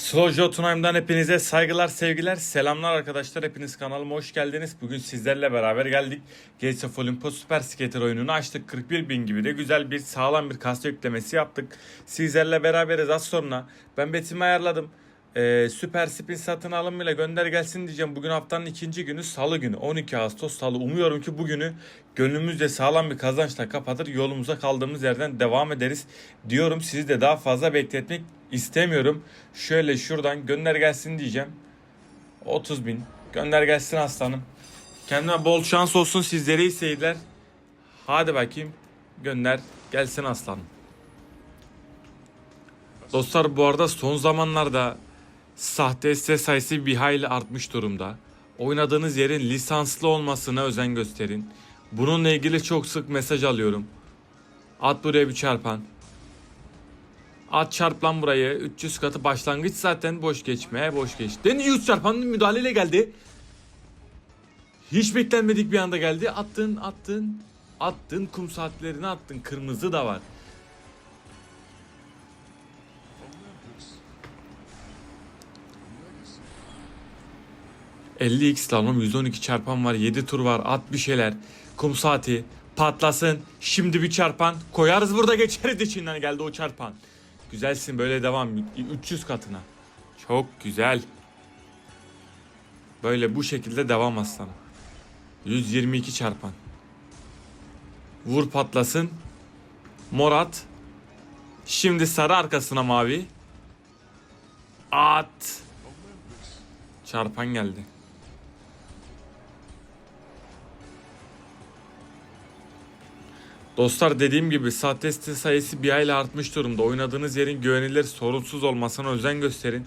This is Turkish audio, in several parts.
Slow Jotunheim'dan hepinize saygılar, sevgiler, selamlar arkadaşlar. Hepiniz kanalıma hoş geldiniz. Bugün sizlerle beraber geldik. Gates of Olympus Super Skater oyununu açtık. 41 bin gibi de güzel bir sağlam bir kasa yüklemesi yaptık. Sizlerle beraberiz az sonra. Ben betimi ayarladım. Ee, Süper Spin satın alımıyla gönder gelsin diyeceğim. Bugün haftanın ikinci günü salı günü 12 Ağustos salı. Umuyorum ki bugünü gönlümüzce sağlam bir kazançla kapatır yolumuza kaldığımız yerden devam ederiz diyorum. Sizi de daha fazla bekletmek istemiyorum. Şöyle şuradan gönder gelsin diyeceğim. 30 bin gönder gelsin aslanım. Kendime bol şans olsun sizlere iyi seyirler. Hadi bakayım gönder gelsin aslanım. Dostlar bu arada son zamanlarda sahte ses sayısı bir hayli artmış durumda. Oynadığınız yerin lisanslı olmasına özen gösterin. Bununla ilgili çok sık mesaj alıyorum. At buraya bir çarpan. At çarp lan burayı. 300 katı başlangıç zaten boş geçme. Boş geçti. 100 çarpanın müdahaleyle geldi. Hiç beklenmedik bir anda geldi. Attın attın. Attın kum saatlerini attın. Kırmızı da var. ...50x lan oğlum 112 çarpan var 7 tur var at bir şeyler. Kum saati patlasın. Şimdi bir çarpan koyarız burada geçeriz içinden geldi o çarpan. Güzelsin böyle devam. 300 katına. Çok güzel. Böyle bu şekilde devam aslanım. 122 çarpan. Vur patlasın. Morat şimdi sarı arkasına mavi. At. Çarpan geldi Dostlar dediğim gibi saat testi sayısı bir ayla artmış durumda. Oynadığınız yerin güvenilir sorunsuz olmasına özen gösterin.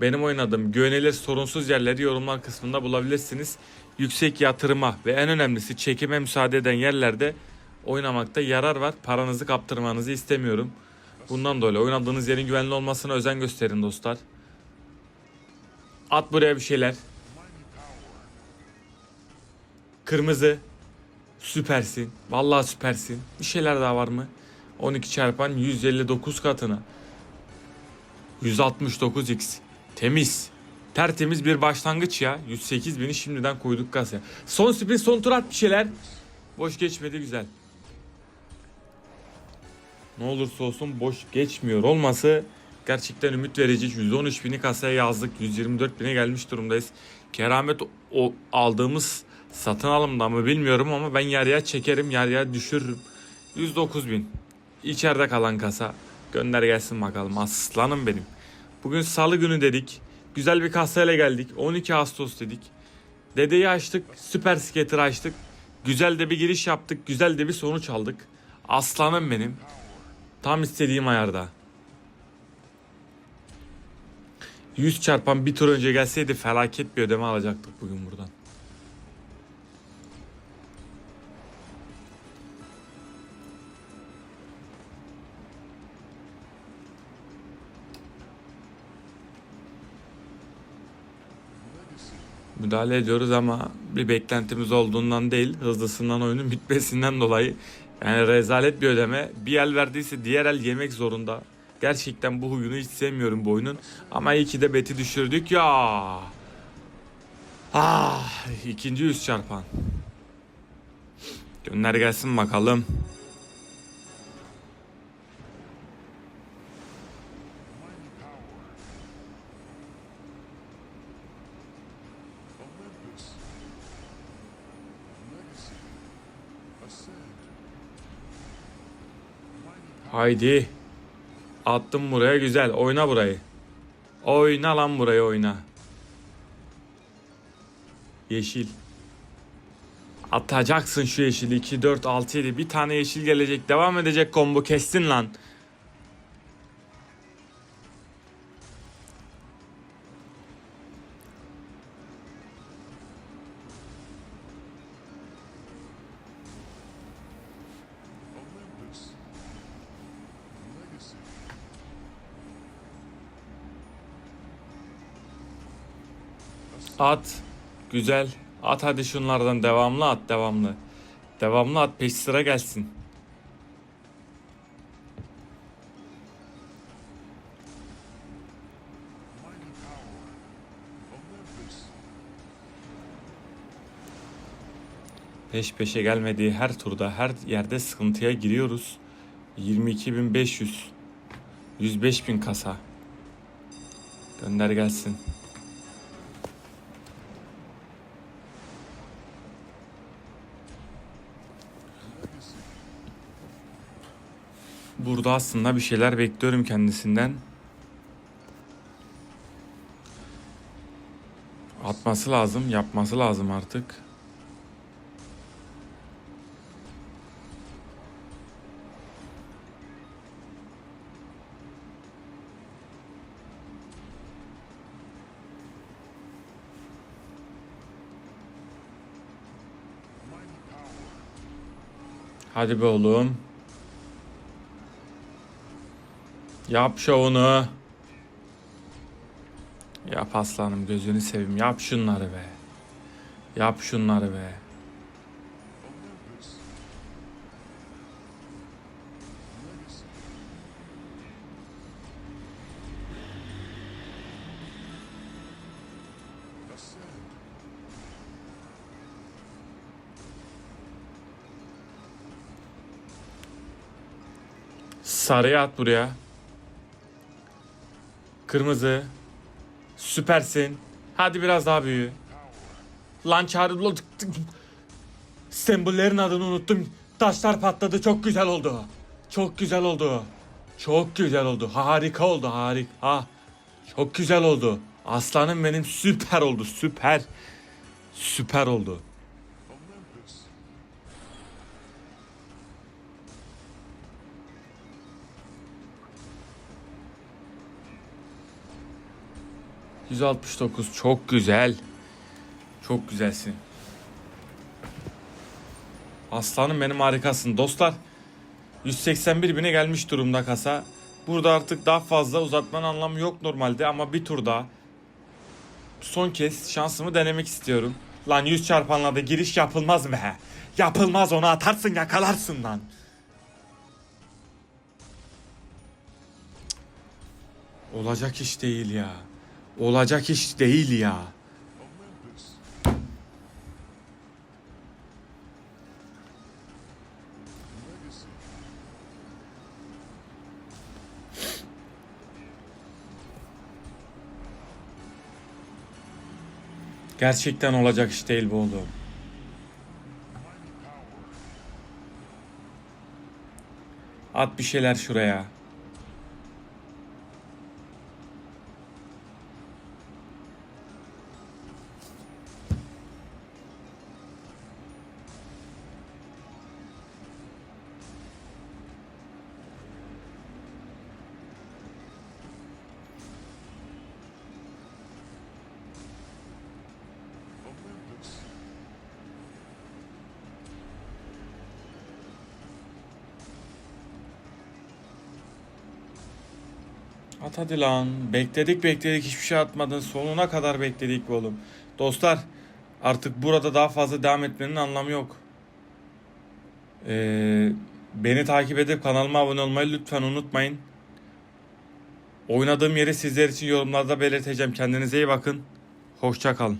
Benim oynadığım güvenilir sorunsuz yerleri yorumlar kısmında bulabilirsiniz. Yüksek yatırıma ve en önemlisi çekime müsaade eden yerlerde oynamakta yarar var. Paranızı kaptırmanızı istemiyorum. Bundan dolayı oynadığınız yerin güvenli olmasına özen gösterin dostlar. At buraya bir şeyler. Kırmızı. Süpersin. Vallahi süpersin. Bir şeyler daha var mı? 12 çarpan 159 katına. 169x. Temiz. Tertemiz bir başlangıç ya. 108 bini şimdiden koyduk kasaya. Son spin son tur at bir şeyler. Boş geçmedi güzel. Ne olursa olsun boş geçmiyor olması gerçekten ümit verici. 113 bini kasaya yazdık. 124 bine gelmiş durumdayız. Keramet o aldığımız satın alımda mı bilmiyorum ama ben yarıya çekerim yarıya düşürürüm. 109 bin. İçeride kalan kasa. Gönder gelsin bakalım aslanım benim. Bugün salı günü dedik. Güzel bir kasayla geldik. 12 Ağustos dedik. Dedeyi açtık. Süper skater açtık. Güzel de bir giriş yaptık. Güzel de bir sonuç aldık. Aslanım benim. Tam istediğim ayarda. 100 çarpan bir tur önce gelseydi felaket bir ödeme alacaktık bugün buradan. Müdahale ediyoruz ama bir beklentimiz olduğundan değil, hızlısından oyunun bitmesinden dolayı yani rezalet bir ödeme. Bir el verdiyse diğer el yemek zorunda. Gerçekten bu huyunu hiç sevmiyorum bu oyunun. Ama iyi ki de beti düşürdük ya. Ah, ikinci yüz çarpan. Gönder gelsin bakalım. Haydi. Attım buraya güzel. Oyna burayı. Oyna lan burayı oyna. Yeşil. Atacaksın şu yeşili. 2, 4, 6, 7. Bir tane yeşil gelecek. Devam edecek combo. Kestin lan. At. Güzel. At hadi şunlardan devamlı at devamlı. Devamlı at peş sıra gelsin. Peş peşe gelmediği her turda her yerde sıkıntıya giriyoruz. 22.500 105.000 kasa. Gönder gelsin. Burada aslında bir şeyler bekliyorum kendisinden. Atması lazım, yapması lazım artık. Hadi be oğlum. Yap şovunu. Yap aslanım gözünü seveyim. Yap şunları be. Yap şunları be. Sarıya at buraya. Kırmızı. Süpersin. Hadi biraz daha büyü. Lan çağrı... Sembollerin adını unuttum. Taşlar patladı. Çok güzel oldu. Çok güzel oldu. Çok güzel oldu. Harika oldu. Harika. Çok güzel oldu. Aslanım benim süper oldu. Süper. Süper oldu. 169 çok güzel. Çok güzelsin. Aslanım benim harikasın. Dostlar 181 bine gelmiş durumda kasa. Burada artık daha fazla uzatmanın anlamı yok normalde ama bir tur daha son kez şansımı denemek istiyorum. Lan 100 çarpanla da giriş yapılmaz be. Yapılmaz onu atarsın yakalarsın lan. Olacak iş değil ya. Olacak iş değil ya. Gerçekten olacak iş değil bu oğlum. At bir şeyler şuraya. At hadi lan. Bekledik bekledik hiçbir şey atmadın. Sonuna kadar bekledik be oğlum. Dostlar artık burada daha fazla devam etmenin anlamı yok. Ee, beni takip edip kanalıma abone olmayı lütfen unutmayın. Oynadığım yeri sizler için yorumlarda belirteceğim. Kendinize iyi bakın. Hoşça kalın.